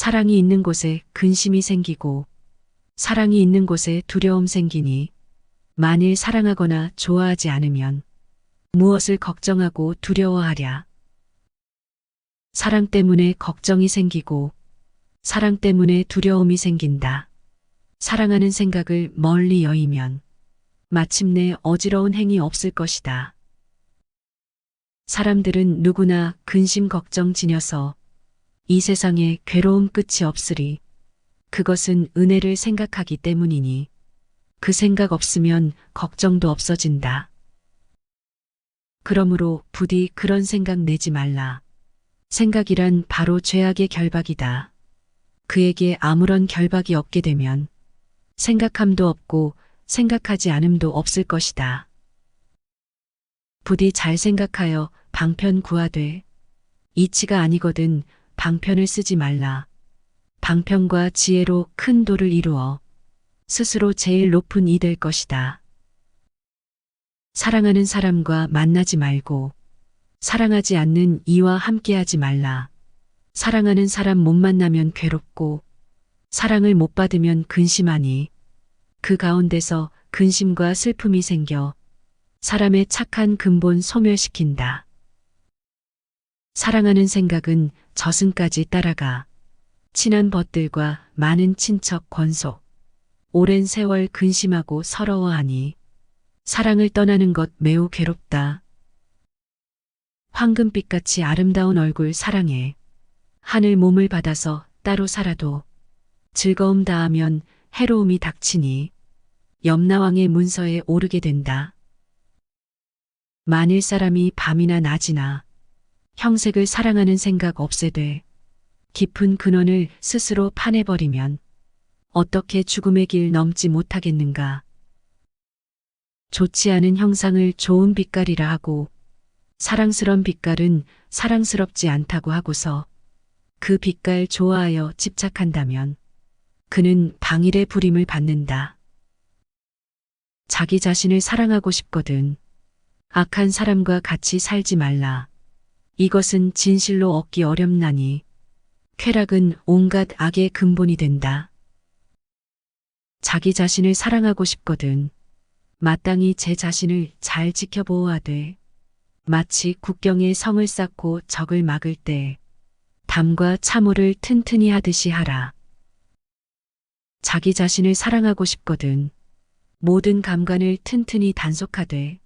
사랑이 있는 곳에 근심이 생기고 사랑이 있는 곳에 두려움 생기니 만일 사랑하거나 좋아하지 않으면 무엇을 걱정하고 두려워하랴. 사랑 때문에 걱정이 생기고 사랑 때문에 두려움이 생긴다. 사랑하는 생각을 멀리 여의면 마침내 어지러운 행이 없을 것이다. 사람들은 누구나 근심 걱정 지녀서 이 세상에 괴로움 끝이 없으리. 그것은 은혜를 생각하기 때문이니 그 생각 없으면 걱정도 없어진다. 그러므로 부디 그런 생각 내지 말라. 생각이란 바로 죄악의 결박이다. 그에게 아무런 결박이 없게 되면 생각함도 없고 생각하지 않음도 없을 것이다. 부디 잘 생각하여 방편 구하되 이치가 아니거든 방편을 쓰지 말라. 방편과 지혜로 큰 도를 이루어 스스로 제일 높은 이 될 것이다. 사랑하는 사람과 만나지 말고 사랑하지 않는 이와 함께하지 말라. 사랑하는 사람 못 만나면 괴롭고 사랑을 못 받으면 근심하니 그 가운데서 근심과 슬픔이 생겨 사람의 착한 근본 소멸시킨다. 사랑하는 생각은 저승까지 따라가 친한 벗들과 많은 친척 권속 오랜 세월 근심하고 서러워하니 사랑을 떠나는 것 매우 괴롭다. 황금빛같이 아름다운 얼굴 사랑해 하늘 몸을 받아서 따로 살아도 즐거움 다하면 해로움이 닥치니 염라왕의 문서에 오르게 된다. 만일 사람이 밤이나 낮이나 형색을 사랑하는 생각 없애되 깊은 근원을 스스로 파내버리면 어떻게 죽음의 길 넘지 못하겠는가. 좋지 않은 형상을 좋은 빛깔이라 하고 사랑스런 빛깔은 사랑스럽지 않다고 하고서 그 빛깔 좋아하여 집착한다면 그는 방일의 부림을 받는다. 자기 자신을 사랑하고 싶거든. 악한 사람과 같이 살지 말라. 이것은 진실로 얻기 어렵나니 쾌락은 온갖 악의 근본이 된다. 자기 자신을 사랑하고 싶거든. 마땅히 제 자신을 잘 지켜보아야 마치 국경에 성을 쌓고 적을 막을 때 담과 참호를 튼튼히 하듯이 하라. 자기 자신을 사랑하고 싶거든. 모든 감관을 튼튼히 단속하되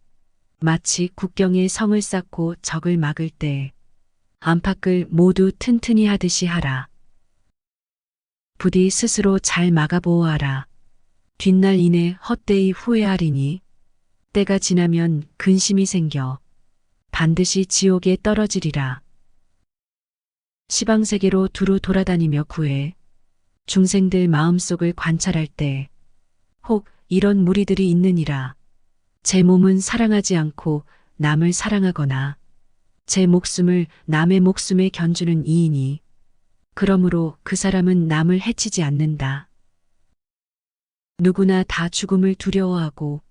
마치 국경에 성을 쌓고 적을 막을 때 안팎을 모두 튼튼히 하듯이 하라. 부디 스스로 잘 막아보아라. 뒷날 이내 헛되이 후회하리니 때가 지나면 근심이 생겨 반드시 지옥에 떨어지리라. 시방세계로 두루 돌아다니며 구해 중생들 마음속을 관찰할 때 혹 이런 무리들이 있느니라. 제 몸은 사랑하지 않고 남을 사랑하거나 제 목숨을 남의 목숨에 견주는 이인이 그러므로 그 사람은 남을 해치지 않는다. 누구나 다 죽음을 두려워하고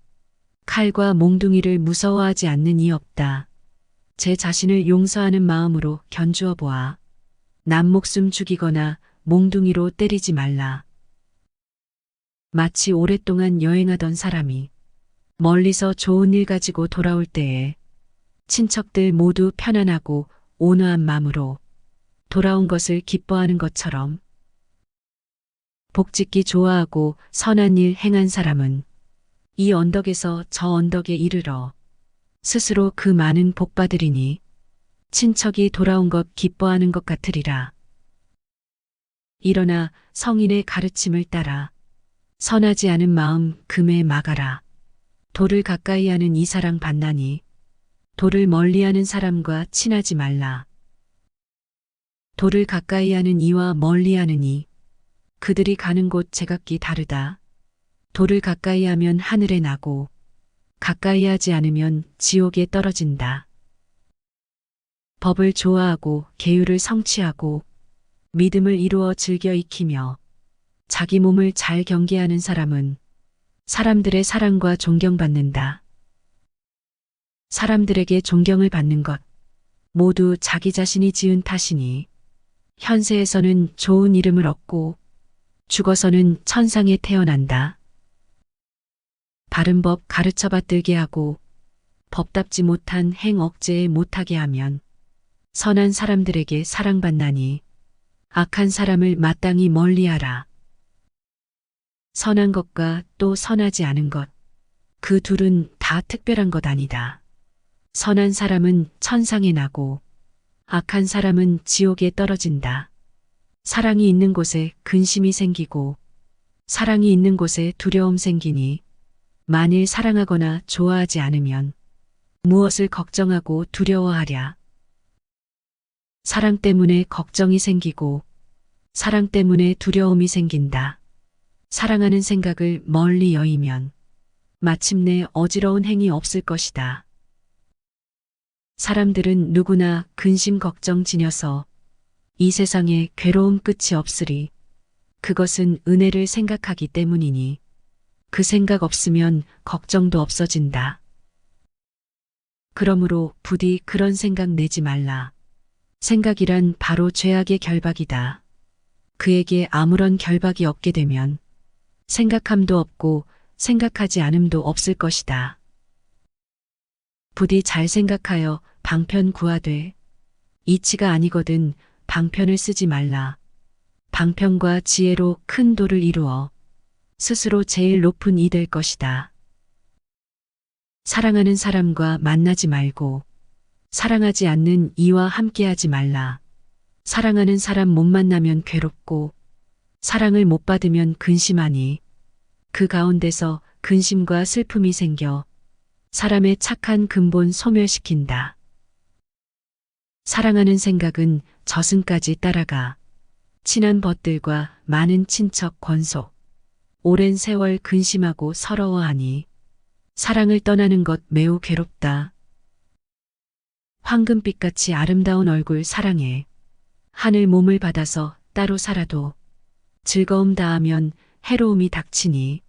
칼과 몽둥이를 무서워하지 않는 이 없다. 제 자신을 용서하는 마음으로 견주어 보아. 남 목숨 죽이거나 몽둥이로 때리지 말라. 마치 오랫동안 여행하던 사람이 멀리서 좋은 일 가지고 돌아올 때에 친척들 모두 편안하고 온화한 마음으로 돌아온 것을 기뻐하는 것처럼 복짓기 좋아하고 선한 일 행한 사람은 이 언덕에서 저 언덕에 이르러 스스로 그 많은 복 받으리니 친척이 돌아온 것 기뻐하는 것 같으리라. 일어나 성인의 가르침을 따라 선하지 않은 마음 금에 막아라. 돌을 가까이 하는 이 사랑 반나니 돌을 멀리 하는 사람과 친하지 말라. 돌을 가까이 하는 이와 멀리 하는 이 그들이 가는 곳 제각기 다르다. 돌을 가까이 하면 하늘에 나고 가까이 하지 않으면 지옥에 떨어진다. 법을 좋아하고 계율을 성취하고 믿음을 이루어 즐겨 익히며 자기 몸을 잘 경계하는 사람은 사람들의 사랑과 존경받는다. 사람들에게 존경을 받는 것 모두 자기 자신이 지은 탓이니 현세에서는 좋은 이름을 얻고 죽어서는 천상에 태어난다. 바른 법 가르쳐 받들게 하고 법답지 못한 행 억제에 못하게 하면 선한 사람들에게 사랑받나니 악한 사람을 마땅히 멀리하라. 선한 것과 또 선하지 않은 것, 그 둘은 다 특별한 것 아니다. 선한 사람은 천상에 나고 악한 사람은 지옥에 떨어진다. 사랑이 있는 곳에 근심이 생기고 사랑이 있는 곳에 두려움 생기니 만일 사랑하거나 좋아하지 않으면 무엇을 걱정하고 두려워하랴. 사랑 때문에 걱정이 생기고 사랑 때문에 두려움이 생긴다. 사랑하는 생각을 멀리 여의면 마침내 어지러운 행이 없을 것이다. 사람들은 누구나 근심 걱정 지녀서 이 세상에 괴로움 끝이 없으리. 그것은 은혜를 생각하기 때문이니 그 생각 없으면 걱정도 없어진다. 그러므로 부디 그런 생각 내지 말라. 생각이란 바로 죄악의 결박이다. 그에게 아무런 결박이 없게 되면 생각함도 없고 생각하지 않음도 없을 것이다. 부디 잘 생각하여 방편 구하되 이치가 아니거든 방편을 쓰지 말라. 방편과 지혜로 큰 도를 이루어 스스로 제일 높은 이 될 것이다. 사랑하는 사람과 만나지 말고 사랑하지 않는 이와 함께하지 말라. 사랑하는 사람 못 만나면 괴롭고 사랑을 못 받으면 근심하니 그 가운데서 근심과 슬픔이 생겨 사람의 착한 근본 소멸시킨다. 사랑하는 생각은 저승까지 따라가 친한 벗들과 많은 친척 권속 오랜 세월 근심하고 서러워하니 사랑을 떠나는 것 매우 괴롭다. 황금빛같이 아름다운 얼굴 사랑해 하늘 몸을 받아서 따로 살아도 즐거움 다하면 해로움이 닥치니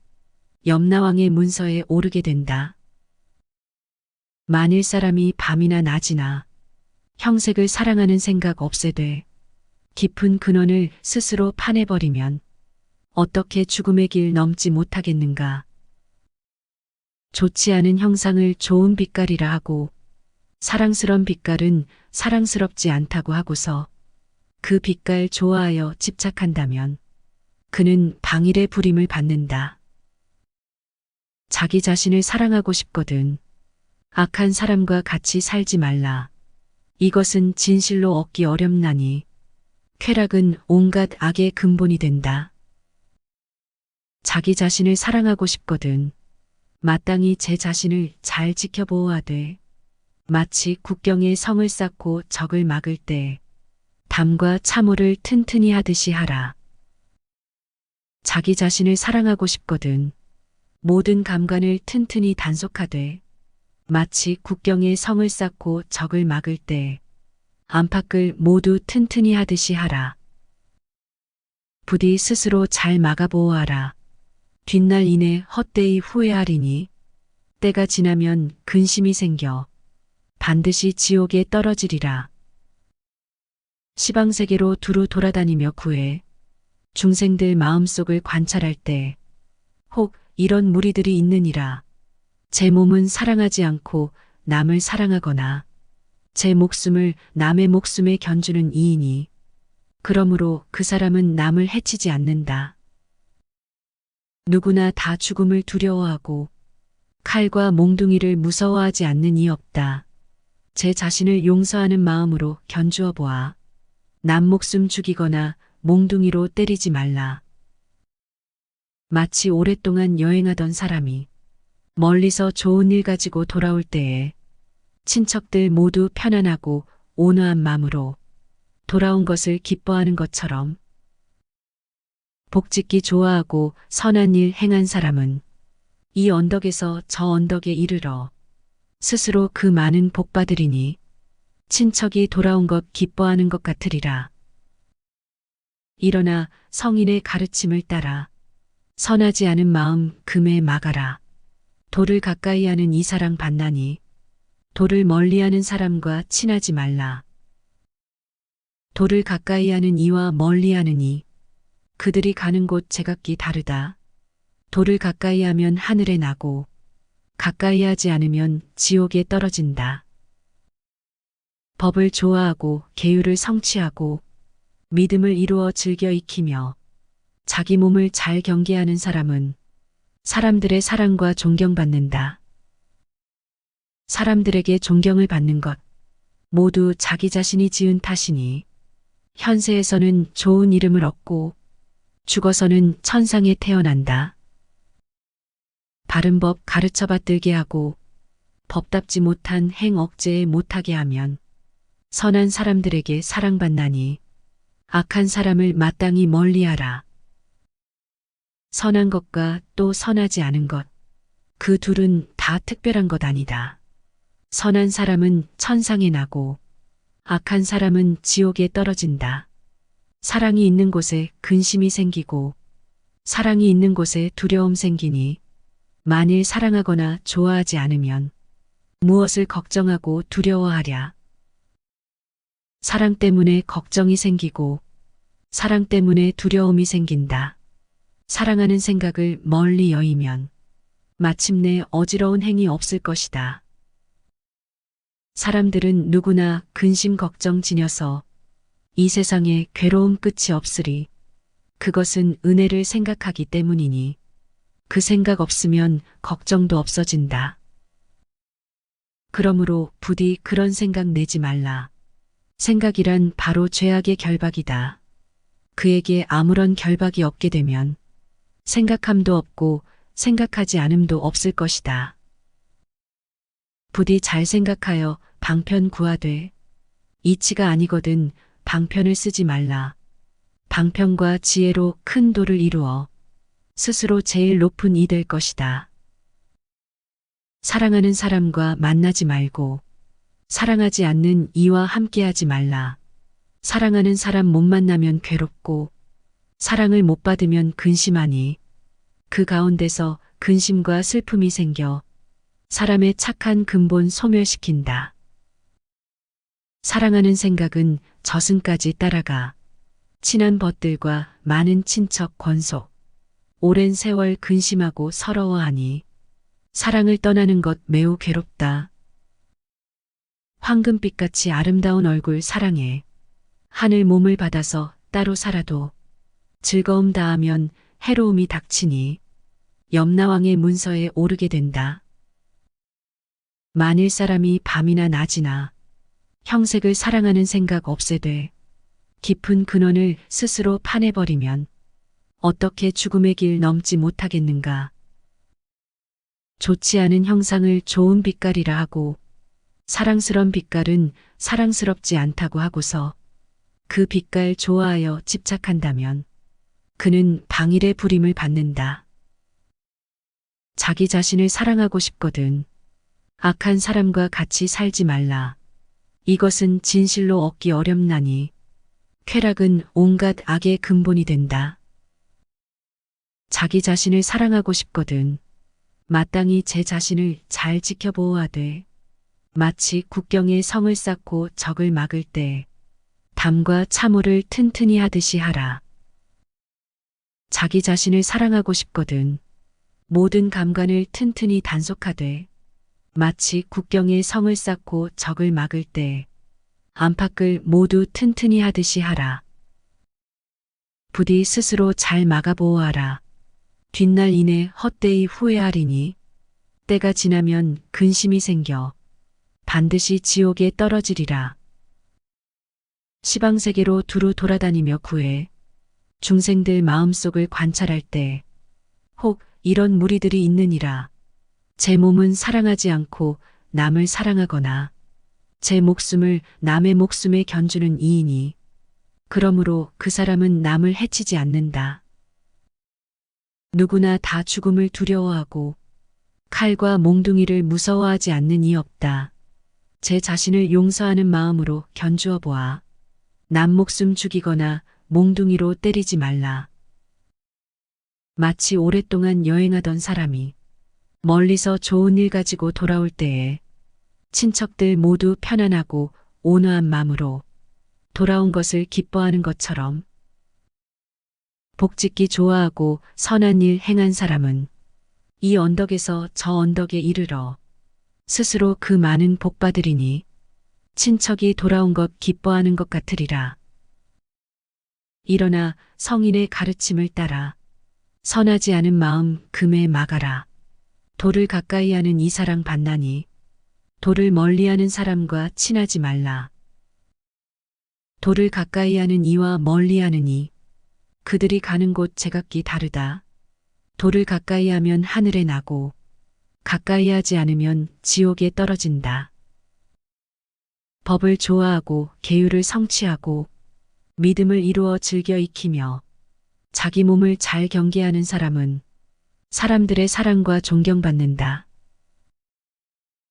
염라왕의 문서에 오르게 된다. 만일 사람이 밤이나 낮이나 형색을 사랑하는 생각 없애되 깊은 근원을 스스로 파내버리면 어떻게 죽음의 길 넘지 못하겠는가. 좋지 않은 형상을 좋은 빛깔이라 하고 사랑스런 빛깔은 사랑스럽지 않다고 하고서 그 빛깔 좋아하여 집착한다면 그는 방일의 부림을 받는다. 자기 자신을 사랑하고 싶거든. 악한 사람과 같이 살지 말라. 이것은 진실로 얻기 어렵나니 쾌락은 온갖 악의 근본이 된다. 자기 자신을 사랑하고 싶거든. 마땅히 제 자신을 잘 지켜보아되 마치 국경에 성을 쌓고 적을 막을 때 담과 참호를 튼튼히 하듯이 하라. 자기 자신을 사랑하고 싶거든. 모든 감관을 튼튼히 단속하되 마치 국경에 성을 쌓고 적을 막을 때 안팎을 모두 튼튼히 하듯이 하라. 부디 스스로 잘 막아보아라. 뒷날 이내 헛되이 후회하리니 때가 지나면 근심이 생겨 반드시 지옥에 떨어지리라. 시방세계로 두루 돌아다니며 구해 중생들 마음속을 관찰할 때 혹 이런 무리들이 있느니라. 제 몸은 사랑하지 않고 남을 사랑하거나 제 목숨을 남의 목숨에 견주는 이인이 그러므로 그 사람은 남을 해치지 않는다. 누구나 다 죽음을 두려워하고 칼과 몽둥이를 무서워하지 않는 이 없다. 제 자신을 용서하는 마음으로 견주어 보아. 남 목숨 죽이거나 몽둥이로 때리지 말라. 마치 오랫동안 여행하던 사람이 멀리서 좋은 일 가지고 돌아올 때에 친척들 모두 편안하고 온화한 마음으로 돌아온 것을 기뻐하는 것처럼 복짓기 좋아하고 선한 일 행한 사람은 이 언덕에서 저 언덕에 이르러 스스로 그 많은 복 받으리니 친척이 돌아온 것 기뻐하는 것 같으리라. 일어나 성인의 가르침을 따라 선하지 않은 마음 금에 막아라. 돌을 가까이 하는 이 사랑 받나니 돌을 멀리 하는 사람과 친하지 말라. 돌을 가까이 하는 이와 멀리 하는 이. 그들이 가는 곳 제각기 다르다. 돌을 가까이 하면 하늘에 나고, 가까이 하지 않으면 지옥에 떨어진다. 법을 좋아하고 계율을 성취하고 믿음을 이루어 즐겨 익히며 자기 몸을 잘 경계하는 사람은 사람들의 사랑과 존경받는다. 사람들에게 존경을 받는 것 모두 자기 자신이 지은 탓이니 현세에서는 좋은 이름을 얻고 죽어서는 천상에 태어난다. 바른 법 가르쳐 받들게 하고 법답지 못한 행 억제에 못하게 하면 선한 사람들에게 사랑받나니 악한 사람을 마땅히 멀리하라. 선한 것과 또 선하지 않은 것, 그 둘은 다 특별한 것 아니다. 선한 사람은 천상에 나고 악한 사람은 지옥에 떨어진다. 사랑이 있는 곳에 근심이 생기고 사랑이 있는 곳에 두려움 생기니 만일 사랑하거나 좋아하지 않으면 무엇을 걱정하고 두려워하랴. 사랑 때문에 걱정이 생기고 사랑 때문에 두려움이 생긴다. 사랑하는 생각을 멀리 여의면 마침내 어지러운 행이 없을 것이다. 사람들은 누구나 근심 걱정 지녀서 이 세상에 괴로움 끝이 없으리. 그것은 은혜를 생각하기 때문이니 그 생각 없으면 걱정도 없어진다. 그러므로 부디 그런 생각 내지 말라. 생각이란 바로 죄악의 결박이다. 그에게 아무런 결박이 없게 되면 생각함도 없고 생각하지 않음도 없을 것이다. 부디 잘 생각하여 방편 구하되 이치가 아니거든 방편을 쓰지 말라. 방편과 지혜로 큰 도를 이루어 스스로 제일 높은 이 될 것이다. 사랑하는 사람과 만나지 말고 사랑하지 않는 이와 함께하지 말라. 사랑하는 사람 못 만나면 괴롭고 사랑을 못 받으면 근심하니 그 가운데서 근심과 슬픔이 생겨 사람의 착한 근본 소멸시킨다. 사랑하는 생각은 저승까지 따라가 친한 벗들과 많은 친척 권속 오랜 세월 근심하고 서러워하니 사랑을 떠나는 것 매우 괴롭다. 황금빛같이 아름다운 얼굴 사랑해. 하늘 몸을 받아서 따로 살아도 즐거움 다하면 해로움이 닥치니 염라왕의 문서에 오르게 된다. 만일 사람이 밤이나 낮이나 형색을 사랑하는 생각 없애되 깊은 근원을 스스로 파내버리면 어떻게 죽음의 길 넘지 못하겠는가. 좋지 않은 형상을 좋은 빛깔이라 하고 사랑스런 빛깔은 사랑스럽지 않다고 하고서 그 빛깔 좋아하여 집착한다면 그는 방일의 부림을 받는다. 자기 자신을 사랑하고 싶거든. 악한 사람과 같이 살지 말라. 이것은 진실로 얻기 어렵나니 쾌락은 온갖 악의 근본이 된다. 자기 자신을 사랑하고 싶거든. 마땅히 제 자신을 잘 지켜보아되 마치 국경에 성을 쌓고 적을 막을 때 담과 참호를 튼튼히 하듯이 하라. 자기 자신을 사랑하고 싶거든. 모든 감관을 튼튼히 단속하되 마치 국경에 성을 쌓고 적을 막을 때 안팎을 모두 튼튼히 하듯이 하라. 부디 스스로 잘 막아보아라. 뒷날 이내 헛되이 후회하리니 때가 지나면 근심이 생겨 반드시 지옥에 떨어지리라. 시방세계로 두루 돌아다니며 구해 중생들 마음속을 관찰할 때 혹 이런 무리들이 있느니라. 제 몸은 사랑하지 않고 남을 사랑하거나 제 목숨을 남의 목숨에 견주는 이인이 그러므로 그 사람은 남을 해치지 않는다. 누구나 다 죽음을 두려워하고 칼과 몽둥이를 무서워하지 않는 이 없다. 제 자신을 용서하는 마음으로 견주어 보아. 남 목숨 죽이거나 몽둥이로 때리지 말라. 마치 오랫동안 여행하던 사람이 멀리서 좋은 일 가지고 돌아올 때에 친척들 모두 편안하고 온화한 마음으로 돌아온 것을 기뻐하는 것처럼 복짓기 좋아하고 선한 일 행한 사람은 이 언덕에서 저 언덕에 이르러 스스로 그 많은 복 받으리니 친척이 돌아온 것 기뻐하는 것 같으리라. 일어나 성인의 가르침을 따라 선하지 않은 마음 금에 막아라. 돌을 가까이 하는 이 사랑 반나니 돌을 멀리 하는 사람과 친하지 말라. 돌을 가까이 하는 이와 멀리하는 이 그들이 가는 곳 제각기 다르다. 돌을 가까이 하면 하늘에 나고 가까이 하지 않으면 지옥에 떨어진다. 법을 좋아하고 계율을 성취하고 믿음을 이루어 즐겨 익히며 자기 몸을 잘 경계하는 사람은 사람들의 사랑과 존경받는다.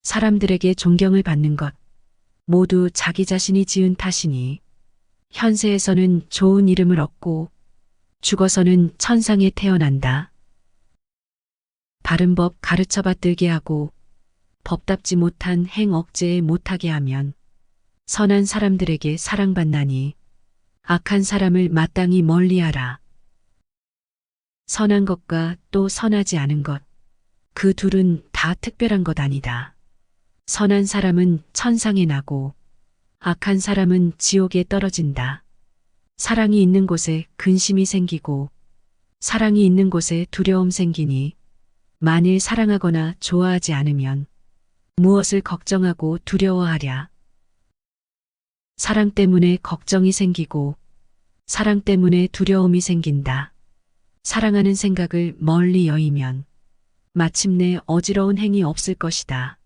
사람들에게 존경을 받는 것 모두 자기 자신이 지은 탓이니 현세에서는 좋은 이름을 얻고 죽어서는 천상에 태어난다. 바른 법 가르쳐 받들게 하고 법답지 못한 행 억제에 못하게 하면 선한 사람들에게 사랑받나니 악한 사람을 마땅히 멀리하라. 선한 것과 또 선하지 않은 것, 그 둘은 다 특별한 것 아니다. 선한 사람은 천상에 나고 악한 사람은 지옥에 떨어진다. 사랑이 있는 곳에 근심이 생기고 사랑이 있는 곳에 두려움 생기니 만일 사랑하거나 좋아하지 않으면 무엇을 걱정하고 두려워하랴. 사랑 때문에 걱정이 생기고 사랑 때문에 두려움이 생긴다. 사랑하는 생각을 멀리 여의면 마침내 어지러운 행이 없을 것이다.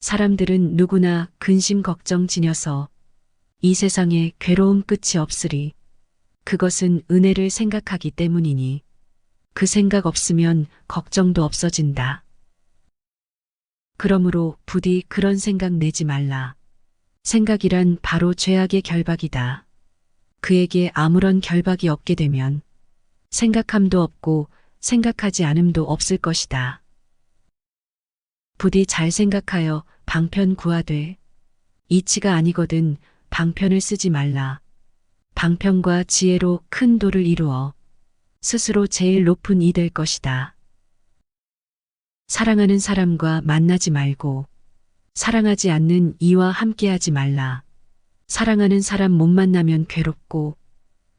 사람들은 누구나 근심 걱정 지녀서 이 세상에 괴로움 끝이 없으리. 그것은 은혜를 생각하기 때문이니 그 생각 없으면 걱정도 없어진다. 그러므로 부디 그런 생각 내지 말라. 생각이란 바로 죄악의 결박이다. 그에게 아무런 결박이 없게 되면 생각함도 없고 생각하지 않음도 없을 것이다. 부디 잘 생각하여 방편 구하되 이치가 아니거든 방편을 쓰지 말라. 방편과 지혜로 큰 도를 이루어 스스로 제일 높은 이 될 것이다. 사랑하는 사람과 만나지 말고 사랑하지 않는 이와 함께하지 말라. 사랑하는 사람 못 만나면 괴롭고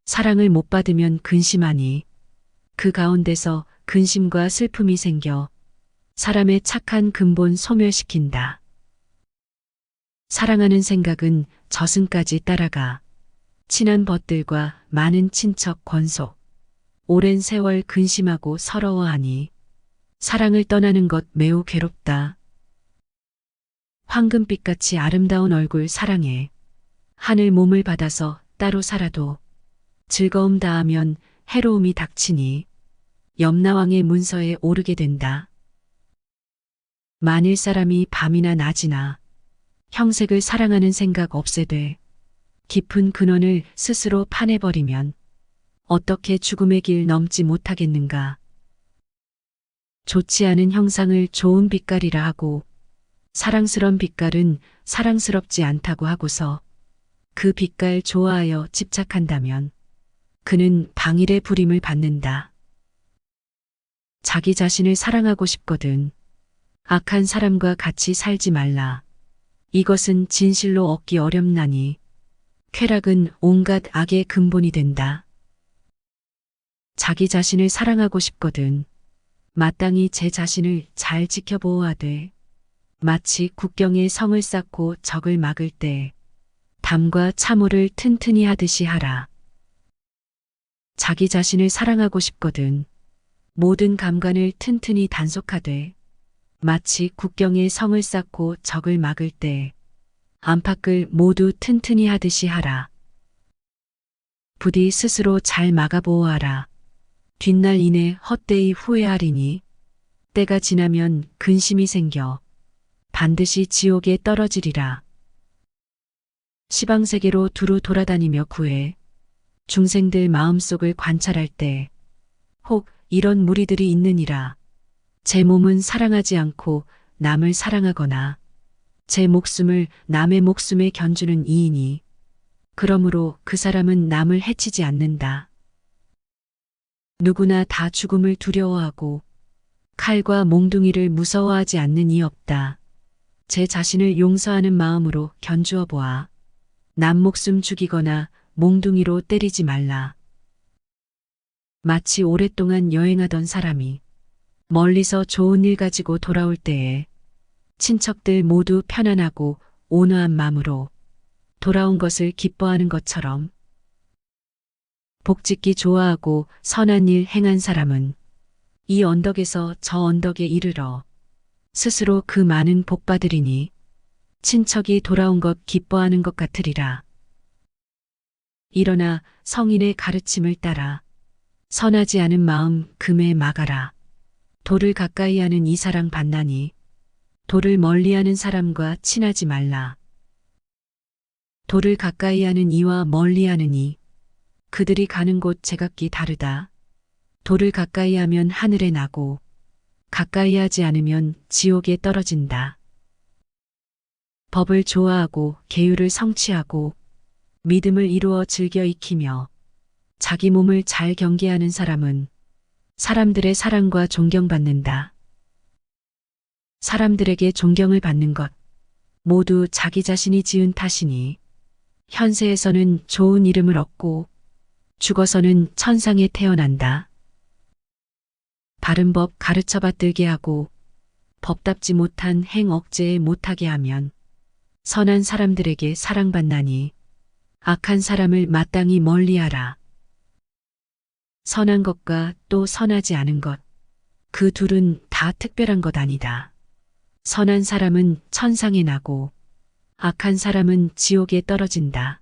사랑을 못 받으면 근심하니 그 가운데서 근심과 슬픔이 생겨 사람의 착한 근본 소멸시킨다. 사랑하는 생각은 저승까지 따라가 친한 벗들과 많은 친척 권속 오랜 세월 근심하고 서러워하니 사랑을 떠나는 것 매우 괴롭다. 황금빛같이 아름다운 얼굴 사랑해. 하늘 몸을 받아서 따로 살아도 즐거움 다하면 해로움이 닥치니 염라왕의 문서에 오르게 된다. 만일 사람이 밤이나 낮이나 형색을 사랑하는 생각 없애되 깊은 근원을 스스로 파내버리면 어떻게 죽음의 길 넘지 못하겠는가. 좋지 않은 형상을 좋은 빛깔이라 하고 사랑스런 빛깔은 사랑스럽지 않다고 하고서 그 빛깔 좋아하여 집착한다면 그는 방일의 부림을 받는다. 자기 자신을 사랑하고 싶거든. 악한 사람과 같이 살지 말라. 이것은 진실로 얻기 어렵나니 쾌락은 온갖 악의 근본이 된다. 자기 자신을 사랑하고 싶거든. 마땅히 제 자신을 잘 지켜보아야 마치 국경에 성을 쌓고 적을 막을 때 담과 참호를 튼튼히 하듯이 하라. 자기 자신을 사랑하고 싶거든. 모든 감관을 튼튼히 단속하되 마치 국경에 성을 쌓고 적을 막을 때 안팎을 모두 튼튼히 하듯이 하라. 부디 스스로 잘 막아보호하라. 뒷날 이내 헛되이 후회하리니 때가 지나면 근심이 생겨 반드시 지옥에 떨어지리라. 시방세계로 두루 돌아다니며 구해 중생들 마음속을 관찰할 때 혹 이런 무리들이 있느니라. 제 몸은 사랑하지 않고 남을 사랑하거나 제 목숨을 남의 목숨에 견주는 이인이 그러므로 그 사람은 남을 해치지 않는다. 누구나 다 죽음을 두려워하고 칼과 몽둥이를 무서워하지 않는 이 없다. 제 자신을 용서하는 마음으로 견주어 보아. 남 목숨 죽이거나 몽둥이로 때리지 말라. 마치 오랫동안 여행하던 사람이 멀리서 좋은 일 가지고 돌아올 때에 친척들 모두 편안하고 온화한 마음으로 돌아온 것을 기뻐하는 것처럼 복짓기 좋아하고 선한 일 행한 사람은 이 언덕에서 저 언덕에 이르러 스스로 그 많은 복 받으리니 친척이 돌아온 것 기뻐하는 것 같으리라. 일어나 성인의 가르침을 따라 선하지 않은 마음 금에 막아라. 돌을 가까이 하는 이 사랑 반나니 돌을 멀리 하는 사람과 친하지 말라. 돌을 가까이 하는 이와 멀리 하는 이 그들이 가는 곳 제각기 다르다. 돌을 가까이 하면 하늘에 나고 가까이 하지 않으면 지옥에 떨어진다. 법을 좋아하고 계율을 성취하고 믿음을 이루어 즐겨 익히며 자기 몸을 잘 경계하는 사람은 사람들의 사랑과 존경받는다. 사람들에게 존경을 받는 것 모두 자기 자신이 지은 탓이니 현세에서는 좋은 이름을 얻고 죽어서는 천상에 태어난다. 바른 법 가르쳐 받들게 하고 법답지 못한 행 억제에 못하게 하면 선한 사람들에게 사랑받나니 악한 사람을 마땅히 멀리하라. 선한 것과 또 선하지 않은 것, 그 둘은 다 특별한 것 아니다. 선한 사람은 천상에 나고 악한 사람은 지옥에 떨어진다.